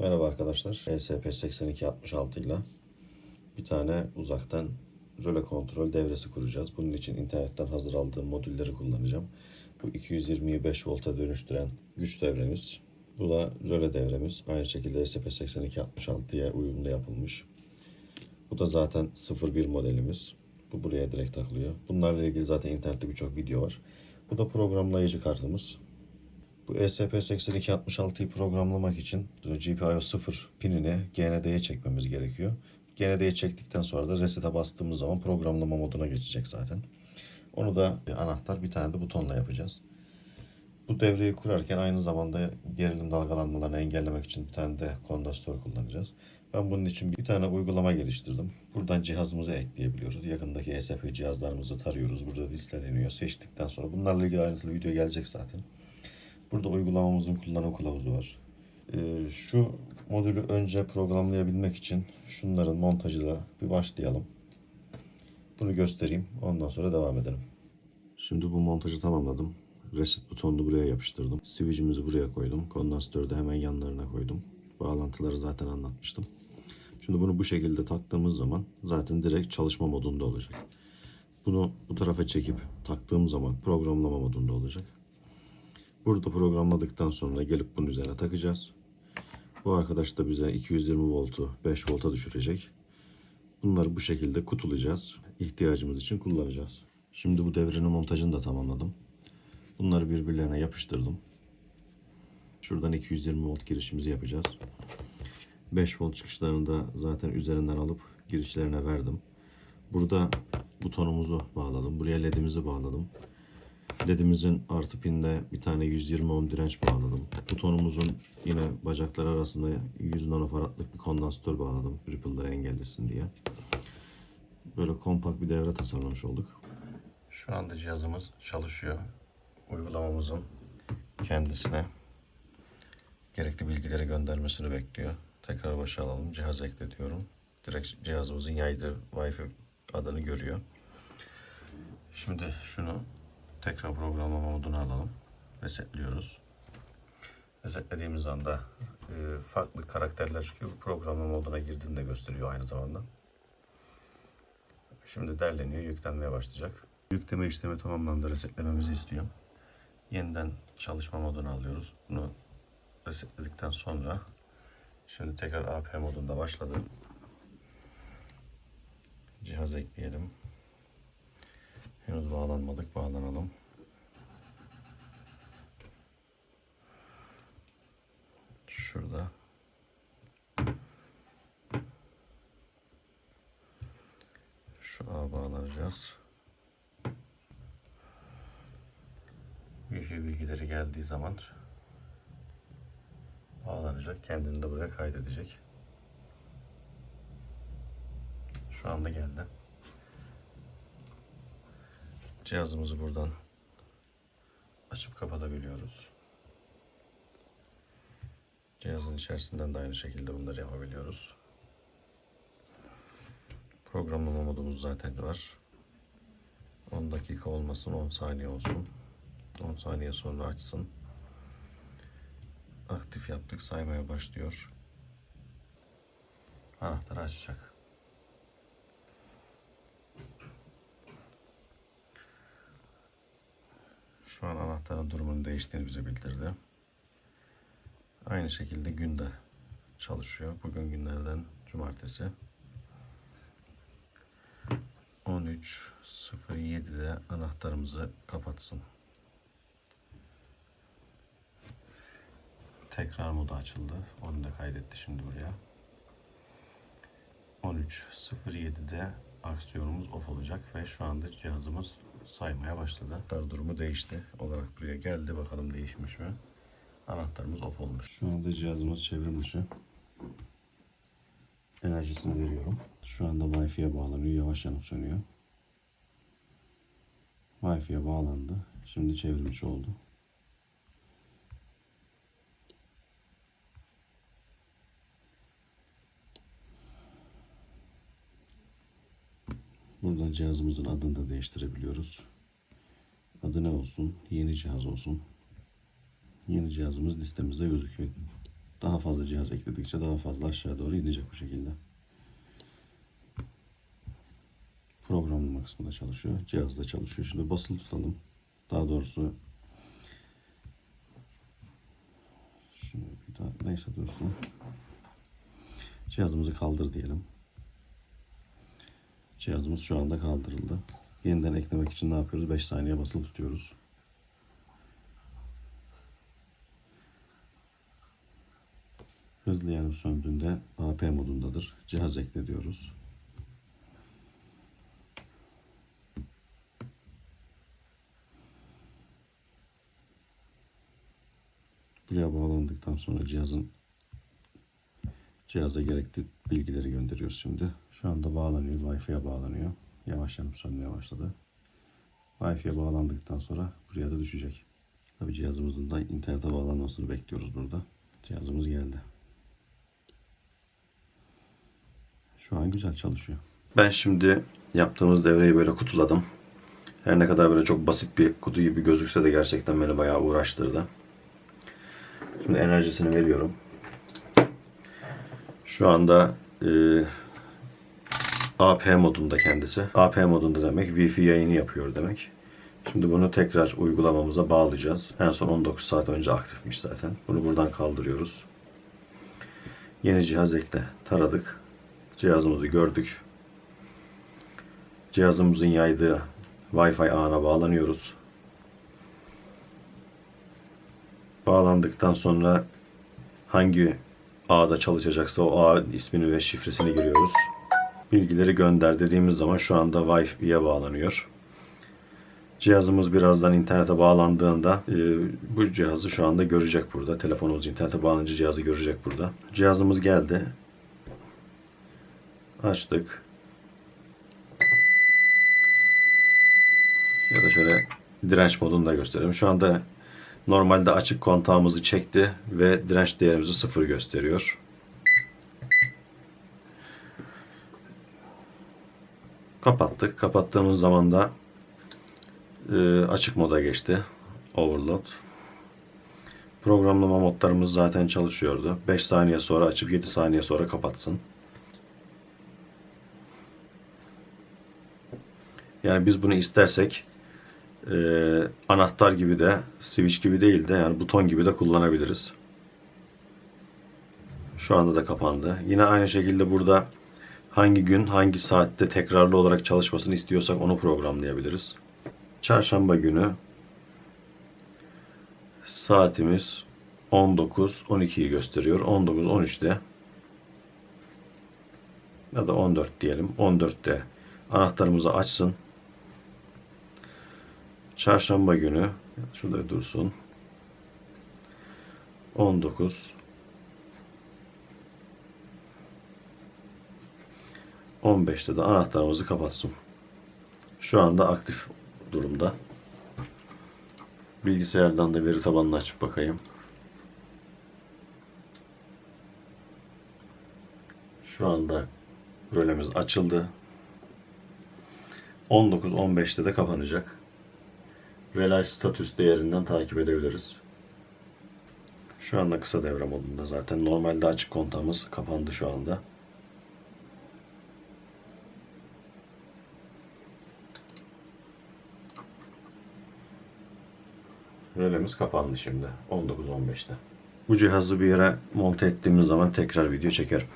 Merhaba arkadaşlar. ESP8266 ile bir tane uzaktan röle kontrol devresi kuracağız. Bunun için internetten hazır aldığım modülleri kullanacağım. Bu 220'yi 5 volta dönüştüren güç devremiz. Bu da röle devremiz. Aynı şekilde ESP8266'ya uyumlu yapılmış. Bu da zaten 01 modelimiz. Bu buraya direkt takılıyor. Bunlarla ilgili zaten internette birçok video var. Bu da programlayıcı kartımız. Bu E ESP8266'yı programlamak için GPIO 0 pinini GND'ye çekmemiz gerekiyor. GND'ye çektikten sonra da reset'e bastığımız zaman programlama moduna geçecek zaten. Onu da bir anahtar bir tane de butonla yapacağız. Bu devreyi kurarken aynı zamanda gerilim dalgalanmalarını engellemek için bir tane de kondansatör kullanacağız. Ben bunun için bir tane uygulama geliştirdim. Buradan cihazımızı ekleyebiliyoruz. Yakındaki ESP cihazlarımızı tarıyoruz. Burada listeleniyor. Seçtikten sonra bunlarla ilgili ayrıntılı video gelecek zaten. Burada uygulamamızın kullanım kılavuzu var. Ee, şu modülü önce programlayabilmek için şunların montajıyla bir başlayalım. Bunu göstereyim. Ondan sonra devam edelim. Şimdi bu montajı tamamladım. Reset butonunu buraya yapıştırdım. Switch'imizi buraya koydum. Kondansatörü de hemen yanlarına koydum. Bağlantıları zaten anlatmıştım. Şimdi bunu bu şekilde taktığımız zaman zaten direkt çalışma modunda olacak. Bunu bu tarafa çekip taktığım zaman programlama modunda olacak. Burada programladıktan sonra gelip bunun üzerine takacağız. Bu arkadaş da bize 220 voltu 5 volta düşürecek. Bunları bu şekilde kutulayacağız. İhtiyacımız için kullanacağız. Şimdi bu devrenin montajını da tamamladım. Bunları birbirlerine yapıştırdım. Şuradan 220 volt girişimizi yapacağız. 5 volt çıkışlarını da zaten üzerinden alıp girişlerine verdim. Burada butonumuzu bağladım. Buraya ledimizi bağladım. LED'imizin artı pinde bir tane 120 ohm direnç bağladım. Butonumuzun yine bacaklar arasında 100 nanofaradlık bir kondansatör bağladım. Ripple'ları engellesin diye. Böyle kompakt bir devre tasarlamış olduk. Şu anda cihazımız çalışıyor. Uygulamamızın kendisine gerekli bilgileri göndermesini bekliyor. Tekrar başa alalım. Cihaz ekle diyorum. Direkt cihazımızın yaydığı Wi-Fi adını görüyor. Şimdi şunu tekrar programlama moduna alalım. Resetliyoruz. Resetlediğimiz anda e, farklı karakterler çıkıyor. Programlama moduna girdiğini de gösteriyor aynı zamanda. Şimdi derleniyor, yüklenmeye başlayacak. Yükleme işlemi tamamlandı. Resetlememizi istiyor. Yeniden çalışma moduna alıyoruz. Bunu resetledikten sonra şimdi tekrar AP modunda başladı. Cihaz ekleyelim. Henüz bağlanmadık. Bağlanalım. Şurada. Şu ağa bağlanacağız. Wi-Fi bilgileri geldiği zaman bağlanacak. Kendini de buraya kaydedecek. Şu anda geldi. Cihazımızı buradan açıp kapatabiliyoruz. Cihazın içerisinden de aynı şekilde bunları yapabiliyoruz. Programlama modumuz zaten var. 10 dakika olmasın 10 saniye olsun. 10 saniye sonra açsın. Aktif yaptık saymaya başlıyor. Anahtarı açacak. Şu an anahtarın durumunun değiştiğini bize bildirdi. Aynı şekilde günde çalışıyor. Bugün günlerden cumartesi. 13.07'de anahtarımızı kapatsın. Tekrar modu açıldı. Onu da kaydetti şimdi buraya. 13.07'de aksiyonumuz off olacak ve şu anda cihazımız saymaya başladı. Anahtar durumu değişti. Olarak buraya geldi. Bakalım değişmiş mi? Anahtarımız off olmuş. Şu anda cihazımız çevrim dışı. Enerjisini veriyorum. Şu anda Wi-Fi'ye bağlanıyor. Yavaş yanıp sönüyor. Wi-Fi'ye bağlandı. Şimdi çevrim dışı oldu. Buradan cihazımızın adını da değiştirebiliyoruz. Adı ne olsun? Yeni cihaz olsun. Yeni cihazımız listemizde gözüküyor. Daha fazla cihaz ekledikçe daha fazla aşağı doğru inecek bu şekilde. Programlama kısmı da çalışıyor. Cihaz da çalışıyor. Şimdi basılı tutalım. Daha doğrusu şunu bir daha neyse dursun. Cihazımızı kaldır diyelim. Cihazımız şu anda kaldırıldı. Yeniden eklemek için ne yapıyoruz? 5 saniye basılı tutuyoruz. Hızlı yanıp söndüğünde AP modundadır. Cihaz ekle diyoruz. Buraya bağlandıktan sonra cihazın cihaza gerekli bilgileri gönderiyoruz şimdi. Şu anda bağlanıyor. Wi-Fi'ye bağlanıyor. Yavaş yanıp sönmeye başladı. Wi-Fi'ye bağlandıktan sonra buraya da düşecek. Tabi cihazımızın da internete bağlanmasını bekliyoruz burada. Cihazımız geldi. Şu an güzel çalışıyor. Ben şimdi yaptığımız devreyi böyle kutuladım. Her ne kadar böyle çok basit bir kutu gibi gözükse de gerçekten beni bayağı uğraştırdı. Şimdi enerjisini veriyorum. Şu anda e, AP modunda kendisi. AP modunda demek Wi-Fi yayını yapıyor demek. Şimdi bunu tekrar uygulamamıza bağlayacağız. En son 19 saat önce aktifmiş zaten. Bunu buradan kaldırıyoruz. Yeni cihaz ekle. Taradık. Cihazımızı gördük. Cihazımızın yaydığı Wi-Fi ağına bağlanıyoruz. Bağlandıktan sonra hangi ağda çalışacaksa o ağ ismini ve şifresini giriyoruz. Bilgileri gönder dediğimiz zaman şu anda Wi-Fi'ye bağlanıyor. Cihazımız birazdan internete bağlandığında e, bu cihazı şu anda görecek burada. Telefonumuz internete bağlanınca cihazı görecek burada. Cihazımız geldi. Açtık. Ya da şöyle direnç modunu da gösterelim. Şu anda normalde açık kontağımızı çekti ve direnç değerimizi sıfır gösteriyor. Kapattık. Kapattığımız zaman da e, açık moda geçti. Overload. Programlama modlarımız zaten çalışıyordu. 5 saniye sonra açıp 7 saniye sonra kapatsın. Yani biz bunu istersek e, anahtar gibi de switch gibi değil de yani buton gibi de kullanabiliriz. Şu anda da kapandı. Yine aynı şekilde burada hangi gün hangi saatte tekrarlı olarak çalışmasını istiyorsak onu programlayabiliriz. Çarşamba günü saatimiz 19.12'yi gösteriyor. 19.13'te ya da 14 diyelim. 14'te anahtarımızı açsın. Çarşamba günü şurada dursun. 19 15'te de anahtarımızı kapatsın. Şu anda aktif durumda. Bilgisayardan da veri tabanını açıp bakayım. Şu anda rölemiz açıldı. 19-15'te de kapanacak. Relay status değerinden takip edebiliriz. Şu anda kısa devre modunda zaten. Normalde açık kontağımız kapandı şu anda. Rölemiz kapandı şimdi 19-15'te. Bu cihazı bir yere monte ettiğimiz zaman tekrar video çekerim.